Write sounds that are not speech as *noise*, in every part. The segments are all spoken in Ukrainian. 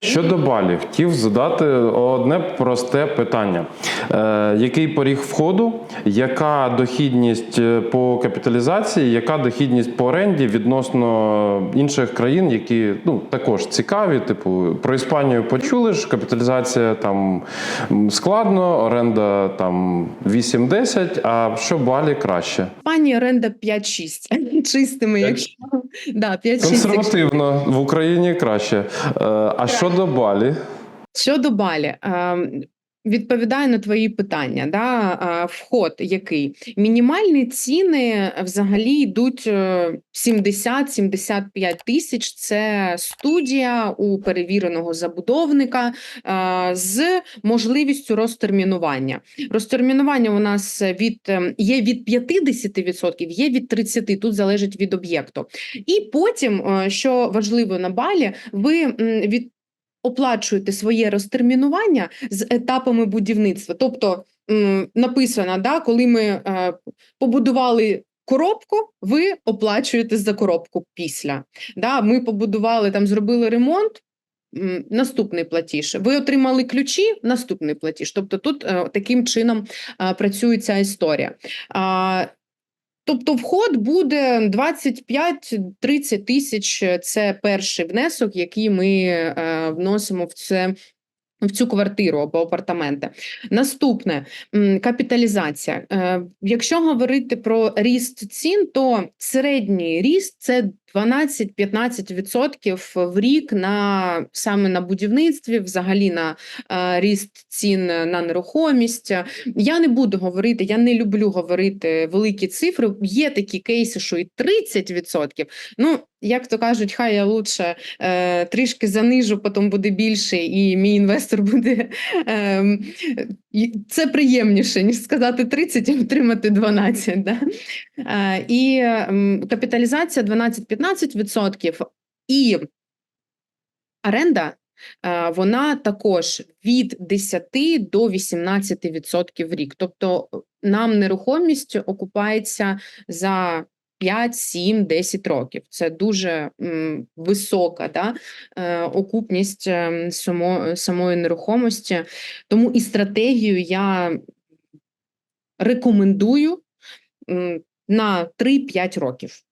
Щодо балів, хотів задати одне просте питання: е, який поріг входу, яка дохідність е, по капіталізації, яка дохідність по оренді відносно інших країн, які ну також цікаві? Типу, про Іспанію почули ж, капіталізація там складно, оренда там 8-10, а що балі краще? Пані оренда 5-6 *laughs* чистими, якщо да, 5-6. Консервативно в Україні краще. Е, А щодо балі? Щодо балі, ем, відповідаю на твої питання. Да? е, Вход який? Мінімальні ціни взагалі йдуть е, 70-75 тисяч. Це студія у перевіреного забудовника е, з можливістю розтермінування. Розтермінування у нас від є від 50%, є від 30%, тут залежить від об'єкту. І потім, е, що важливо на балі, ви від оплачуєте своє розтермінування з етапами будівництва. Тобто написано, да, коли ми е, побудували коробку, ви оплачуєте за коробку після. Да, ми побудували там, зробили ремонт. Наступний платіж. Ви отримали ключі, наступний платіж. Тобто тут е, таким чином е, працює ця історія. Тобто вход буде 25-30 тисяч. Це перший внесок, який ми е, вносимо в це. В цю квартиру або апартаменти. Наступне капіталізація. Е, Якщо говорити про ріст цін, то середній ріст це 12-15% в рік на саме на будівництві, взагалі на е, ріст цін на нерухомість. Я не буду говорити, я не люблю говорити великі цифри. Є такі кейси, що і 30%. Ну, як то кажуть, хай я лучше е, трішки занижу, потім буде більше, і мій інвестор буде. Е, це приємніше, ніж сказати 30 і отримати 12. Да? І капіталізація 12-15%. І оренда. Вона також від 10 до 18% в рік. Тобто нам нерухомість окупається за 5, 7, 10 років. Це дуже м, висока да, е, окупність е, само, самої нерухомості. Тому і стратегію я рекомендую м, на 3-5 років.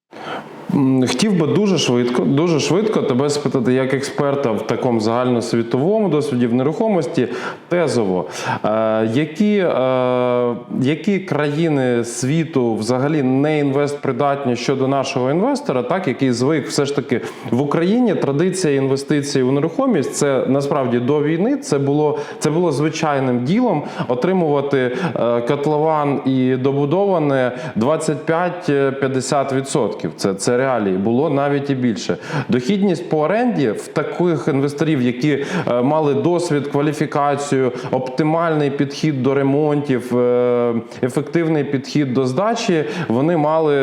Хотів би дуже швидко, дуже швидко тебе спитати, як експерта в такому загальносвітовому досвіді в нерухомості, тезово, е, які, е, які країни світу взагалі не інвестпридатні щодо нашого інвестора, так який звик все ж таки в Україні традиція інвестицій у нерухомість це насправді до війни. Це було це було звичайним ділом отримувати е, котлован і добудоване 25-50%. Це, це реалії. Було навіть і більше. Дохідність по оренді в таких інвесторів, які е, мали досвід, кваліфікацію, оптимальний підхід до ремонтів, е, ефективний підхід до здачі, вони мали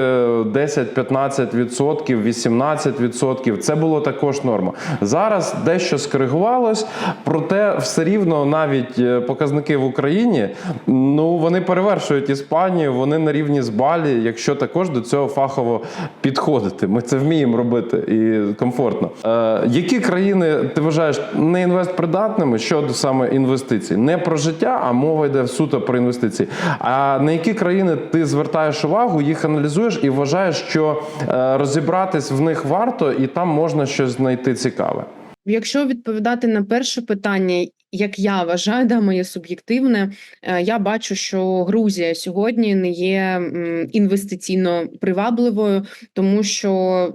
10-15%, 18%. Це було також норма. Зараз дещо скоригувалось, проте все рівно навіть е, показники в Україні ну вони перевершують Іспанію, вони на рівні з Балі, якщо також до цього фахово підходити. Ми це вміємо робити і комфортно. Е, які країни ти вважаєш не інвестпридатними щодо саме інвестицій? Не про життя, а мова йде суто про інвестиції. А на які країни ти звертаєш увагу, їх аналізуєш і вважаєш, що е, розібратись в них варто, і там можна щось знайти цікаве? Якщо відповідати на перше питання, як я вважаю, да, моє суб'єктивне, е, я бачу, що Грузія сьогодні не є інвестиційно привабливою, тому що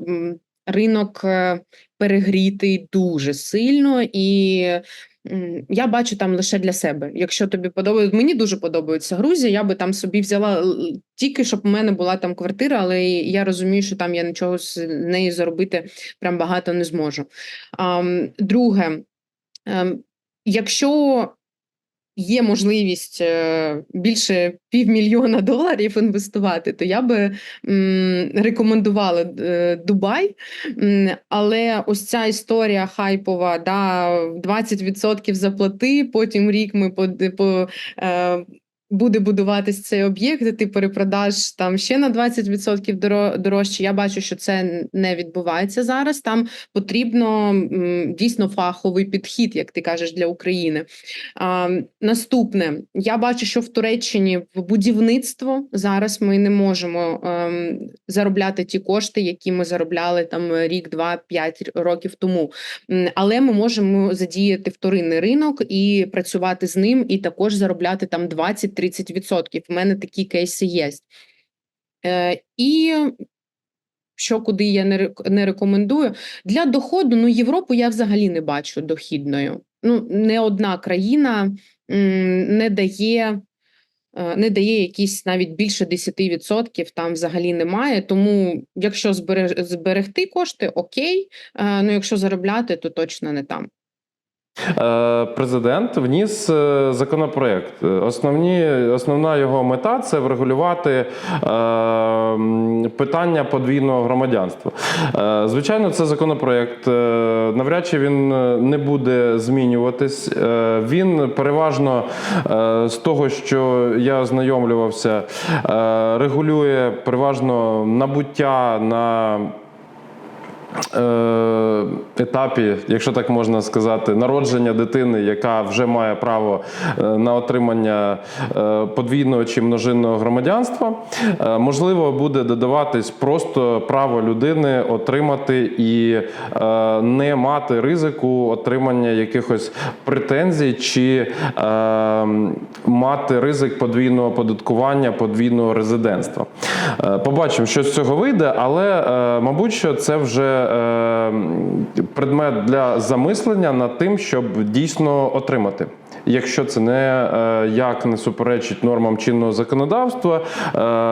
ринок е, перегрітий дуже сильно і. Я бачу там лише для себе. Якщо тобі подобається, мені дуже подобається Грузія. Я би там собі взяла тільки щоб у мене була там квартира, але я розумію, що там я нічого з нею заробити прям багато не зможу. Друге, ем, якщо є можливість е, більше півмільйона доларів інвестувати, то я би рекомендувала е, Дубай. Але ось ця історія хайпова, да, 20% заплати, потім рік ми по, по е, буде будуватись цей об'єкт, і ти перепродаш там ще на 20% доро- дорожче. Я бачу, що це не відбувається зараз. Там потрібно дійсно фаховий підхід, як ти кажеш, для України. А, наступне, я бачу, що в Туреччині в будівництво зараз ми не можемо ем, заробляти ті кошти, які ми заробляли там рік, два, п'ять років тому. Але ми можемо задіяти вторинний ринок і працювати з ним, і також заробляти там 20-30%. У мене такі кейси є. Е, і що куди я не, рекомендую. Для доходу, ну, Європу я взагалі не бачу дохідною. Ну, не одна країна не дає. е, Не дає якісь навіть більше 10%, там взагалі немає. Тому, якщо зберегти кошти, окей. Е, Ну, якщо заробляти, то точно не там. Е, Президент вніс е, законопроект. Е, Основні, основна його мета це врегулювати е, питання подвійного громадянства. Е, Звичайно, це законопроект. е, Навряд чи він не буде змінюватись. Е, Він переважно е, з того, що я ознайомлювався, е, регулює переважно набуття на етапі, якщо так можна сказати, народження дитини, яка вже має право е, на отримання е, подвійного чи множинного громадянства, е, можливо, буде додаватись просто право людини отримати і е, не мати ризику отримання якихось претензій чи е, мати ризик подвійного податкування, подвійного резидентства. Е, Побачимо, що з цього вийде, але е, мабуть, що це вже е, предмет для замислення над тим, щоб дійсно отримати. Якщо це не е, як не суперечить нормам чинного законодавства, е,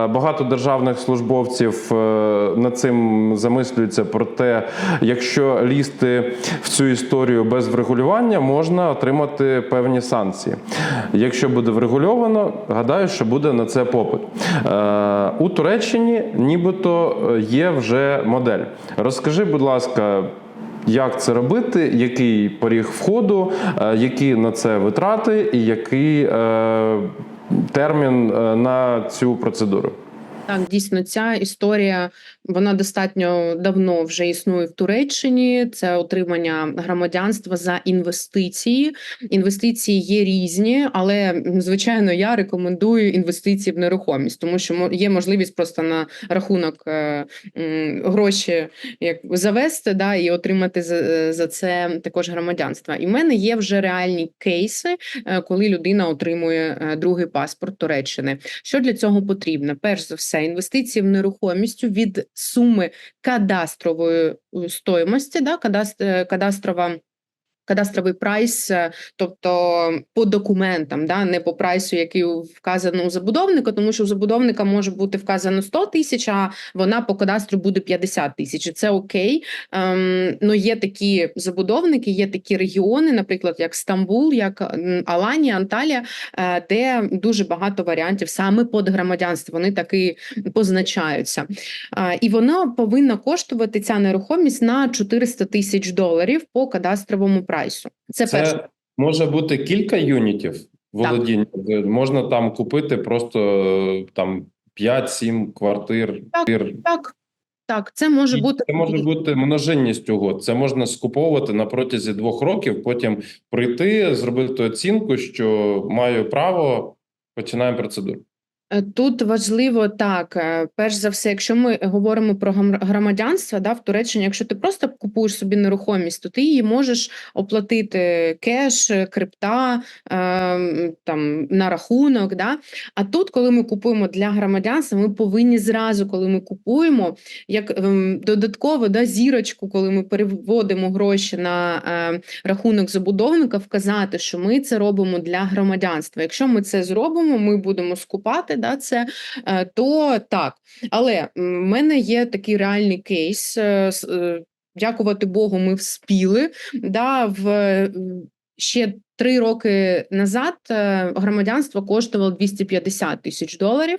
багато державних службовців е, над цим замислюються про те, якщо лізти в цю історію без врегулювання, можна отримати певні санкції. Якщо буде врегульовано, гадаю, що буде на це попит. У Туреччині нібито є вже модель. Розкажи, будь ласка. Як це робити, який поріг входу, е, які на це витрати, і який е, термін е, на цю процедуру? Так, дійсно, ця історія вона достатньо давно вже існує в Туреччині. Це отримання громадянства за інвестиції. Інвестиції є різні, але звичайно я рекомендую інвестиції в нерухомість, тому що є можливість просто на рахунок е, гроші як завести да, і отримати за, за це також громадянство. І в мене є вже реальні кейси, е, коли людина отримує е, другий паспорт Туреччини. Що для цього потрібно? Перш за все, інвестиції в нерухомість від суми кадастрової е, стоїмості, да, кадаст, е, кадастрова. Кадастровий прайс, е, тобто по документам, да, не по прайсу, який вказано у забудовника, тому що у забудовника може бути вказано 100 тисяч, а вона по кадастру буде 50 тисяч. Це окей. Ем, ну є такі забудовники, є такі регіони, наприклад, як Стамбул, як Аланія, Анталія, е, де дуже багато варіантів саме під громадянство. Вони таки позначаються. А, І вона повинна коштувати ця нерухомість на 400 тисяч доларів по кадастровому прайсу. Це, перше. Може бути кілька юнітів володіння. Можна там купити просто е, там 5-7 квартир. квартир. Так, так, це може бути Це може бути множинність угод. Це можна скуповувати на протязі двох років, потім прийти, зробити оцінку, що маю право, починаємо процедуру. Е, Тут важливо так, е, перш за все, якщо ми говоримо про громадянство, да, в Туреччині, якщо ти просто купуєш собі нерухомість, то ти її можеш оплатити кеш, крипта, е, там на рахунок. Да? А тут, коли ми купуємо для громадянства, ми повинні зразу, коли ми купуємо, як ем, додатково да, зірочку, коли ми переводимо гроші на рахунок забудовника, вказати, що ми це робимо для громадянства. Якщо ми це зробимо, ми будемо скупати да, це, е, то так. Але в мене є такий реальний кейс. е, е, Дякувати Богу, ми вспіли. Да, в, ще три роки назад громадянство коштувало 250 тисяч доларів.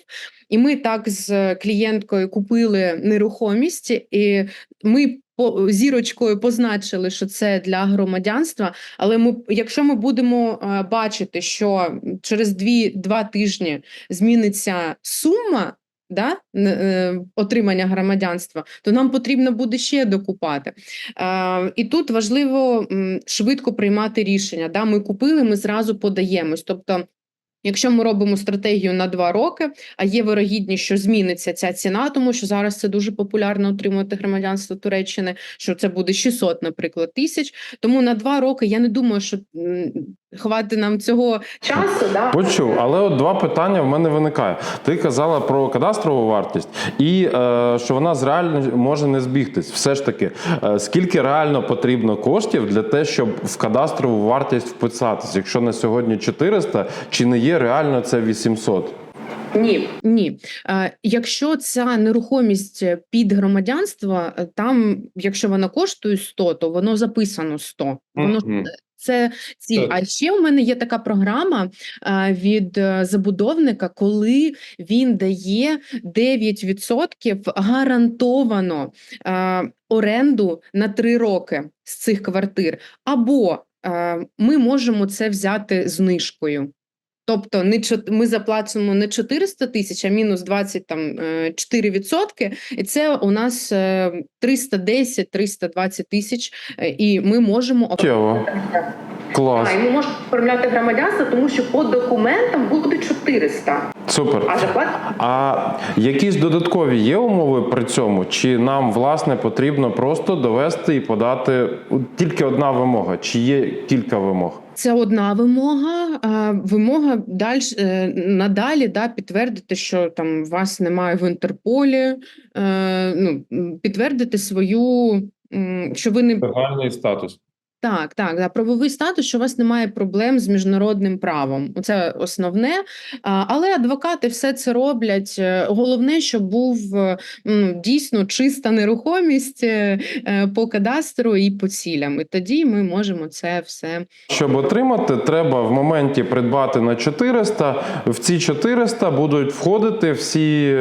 І ми так з клієнткою купили нерухомість, і ми зірочкою позначили, що це для громадянства. Але ми, якщо ми будемо е, бачити, що через дві два тижні зміниться сума. Да, е, отримання громадянства, то нам потрібно буде ще докупати. Е, і тут важливо швидко приймати рішення. Да? Ми купили, ми зразу подаємось. Тобто, якщо ми робимо стратегію на два роки, а є вирогідність, що зміниться ця ціна, тому що зараз це дуже популярно отримувати громадянство Туреччини, що це буде 600, наприклад, тисяч. Тому на два роки я не думаю, що м, нам цього часу. Да? Почув, але от два питання в мене виникає. Ти казала про кадастрову вартість і е, що вона з реально може не збігтись. Все ж таки, е, скільки реально потрібно коштів для те, щоб в кадастрову вартість вписатись? Якщо на сьогодні 400, чи не є реально це 800? Ні, ні. Е, якщо ця нерухомість під громадянство, е, там, якщо вона коштує 100, то воно записано 100. Воно ж Мгм. Це ціль. Так. А ще у мене є така програма е, від е, забудовника, коли він дає 9% гарантовано е, оренду на 3 роки з цих квартир. Або ми можемо це взяти знижкою. Тобто не ми заплатимо не 400 тисяч, а мінус 20 там е, 4%, і це у нас е, 310-320 тисяч, е, і ми можемо. Клас. а, і ми можемо оформляти громадянство, тому що по документам 400, Супер. а зарплата А якісь додаткові є умови при цьому? Чи нам власне потрібно просто довести і подати тільки одна вимога? Чи є кілька вимог? це одна вимога. А вимога далі надалі да, підтвердити, що там вас немає в Інтерполі, е, ну, підтвердити свою, що ви не Загальний статус. Так, так, да, правовий статус, що у вас немає проблем з міжнародним правом. Це основне. Але адвокати все це роблять. Е, Головне, щоб був е, дійсно чиста нерухомість е, по кадастру і по цілям. І тоді ми можемо це все Щоб отримати, треба в моменті придбати на 400. В ці 400 будуть входити всі,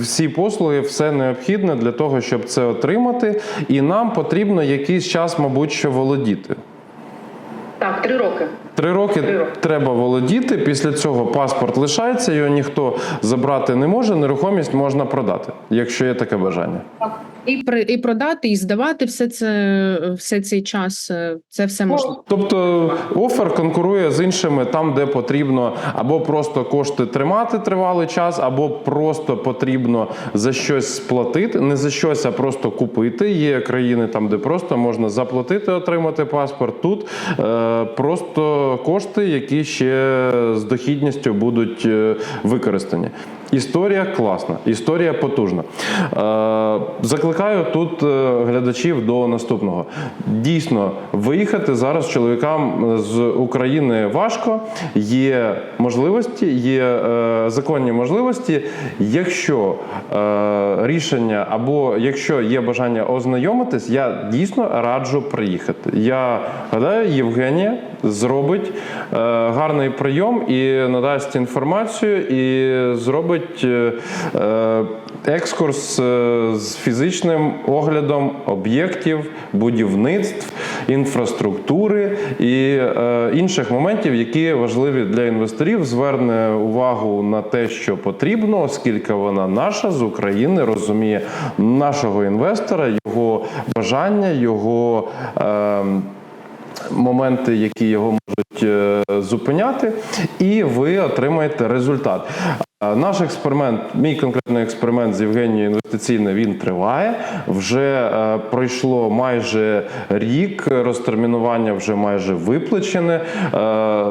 всі послуги, все необхідне для того, щоб це отримати. І нам потрібно якийсь час, мабуть, що володіти. Так, три роки. Три роки Три роки. треба володіти. Після цього паспорт лишається, його ніхто забрати не може. Нерухомість можна продати, якщо є таке бажання. І при і продати, і здавати все це все цей час. е, Це все можливо. Тобто офер конкурує з іншими там, де потрібно або просто кошти тримати тривалий час, або просто потрібно за щось сплатити. Не за щось, а просто купити. Є країни там, де просто можна заплатити, отримати паспорт. Тут е, просто кошти, які ще з дохідністю будуть е, використані. Історія класна, історія потужна. Е, закликаю тут е, глядачів до наступного. Дійсно, виїхати зараз чоловікам з України важко. Є можливості, є е, законні можливості. Якщо е, рішення або якщо є бажання ознайомитись, я дійсно раджу приїхати. Я гадаю, Євгенія зробить е, гарний прийом і надасть інформацію, і зробить е, е, екскурс з фізичним оглядом об'єктів, будівництв, інфраструктури і інших моментів, які важливі для інвесторів. Зверне увагу на те, що потрібно, оскільки вона наша з України розуміє нашого інвестора, його бажання, його. Е, моменти, які його можуть е, зупиняти, і ви отримаєте результат. Наш експеримент, мій конкретний експеримент з Євгенією інвестиційне, він триває. Вже е, пройшло майже рік. Розтермінування вже майже виплачене. Е,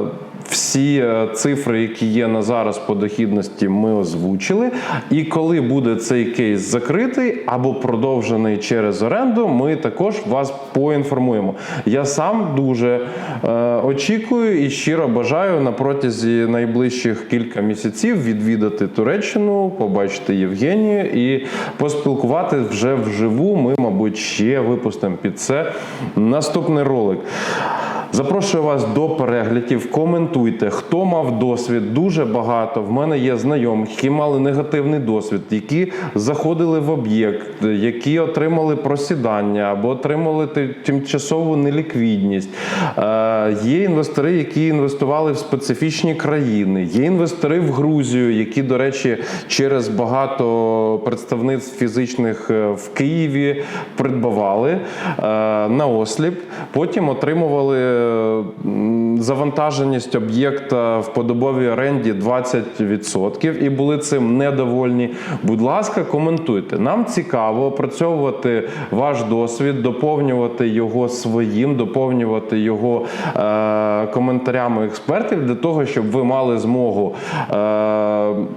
всі е, цифри, які є на зараз по дохідності, ми озвучили. І коли буде цей кейс закритий або продовжений через оренду, ми також вас поінформуємо. Я сам дуже е, очікую і щиро бажаю на протязі найближчих кілька місяців відвідати Туреччину, побачити Євгенію і поспілкувати вже вживу. Ми, мабуть, ще випустимо під це наступний ролик. Запрошую вас до переглядів. Коментуйте, хто мав досвід. Дуже багато. В мене є знайомих, які мали негативний досвід, які заходили в об'єкт, які отримали просідання або отримали тимчасову неліквідність. Е, Є інвестори, які інвестували в специфічні країни. Є інвестори в Грузію, які, до речі, через багато представництв фізичних е, в Києві придбавали е, на осліп. Потім отримували завантаженість об'єкта в подобовій оренді 20% і були цим недовольні. Будь ласка, коментуйте. Нам цікаво опрацьовувати ваш досвід, доповнювати його своїм, доповнювати його е, коментарями експертів для того, щоб ви мали змогу е,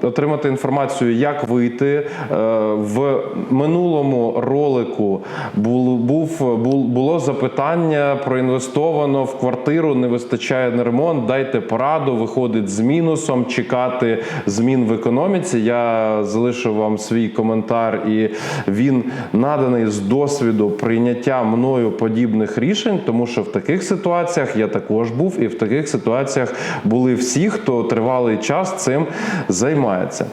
отримати інформацію, як вийти. Е, в минулому ролику бул, був, бул, було запитання проінвестовано в квартиру, не вистачає на ремонт. Дайте пораду, виходить з мінусом, чекати змін в економіці. Я залишу вам свій коментар, і він наданий з досвіду прийняття мною подібних рішень, тому що в таких ситуаціях я також був, і в таких ситуаціях були всі, хто тривалий час цим займається.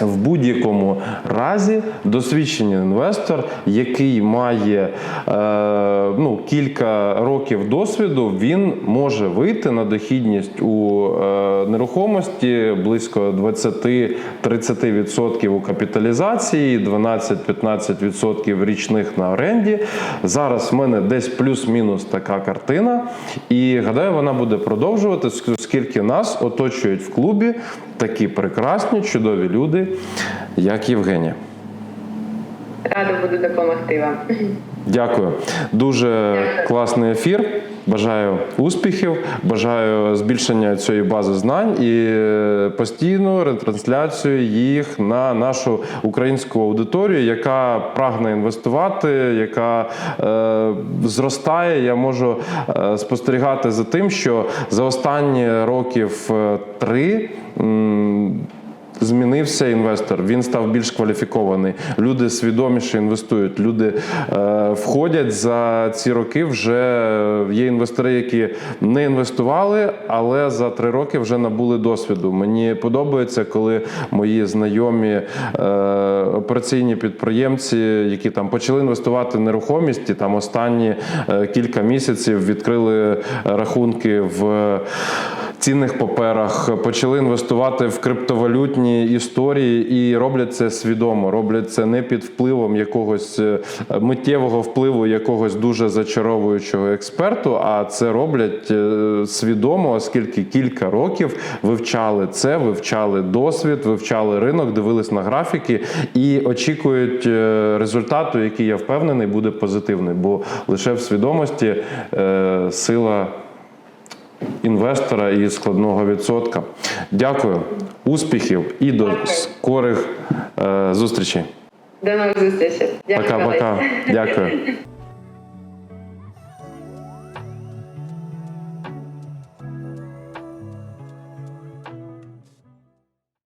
В будь-якому разі досвідчений інвестор, який має е, ну, кілька років досвіду, він може вийти на дохідність у е, нерухомості близько 20-30% у капіталізації, 12-15% річних на оренді. Зараз в мене десь плюс-мінус така картина, і гадаю, вона буде продовжувати, оскільки нас оточують в клубі такі прекрасні, чудові люди, як Євгенія. Рада буду допомогти вам. Дякую. Дуже класний ефір. Бажаю успіхів, бажаю збільшення цієї бази знань і е, постійну ретрансляцію їх на нашу українську аудиторію, яка прагне інвестувати, яка е, зростає. Я можу е, спостерігати за тим, що за останні років е, три. Змінився інвестор, він став більш кваліфікований. Люди свідоміше інвестують. Люди е, входять за ці роки. Вже є інвестори, які не інвестували, але за три роки вже набули досвіду. Мені подобається, коли мої знайомі е, операційні підприємці, які там почали інвестувати нерухомість, і там останні е, кілька місяців відкрили рахунки в цінних паперах, почали інвестувати в криптовалютні історії і роблять це свідомо. Роблять це не під впливом якогось е, миттєвого впливу якогось дуже зачаровуючого експерту, а це роблять е, свідомо, оскільки кілька років вивчали це, вивчали досвід, вивчали ринок, дивились на графіки і очікують е, результату, який я впевнений буде позитивний, бо лише в свідомості сила інвестора і складного відсотка. Дякую, успіхів і до Дякую. скорих е, зустрічей. До нових зустрічей. Пока-пока. Дякую. *laughs*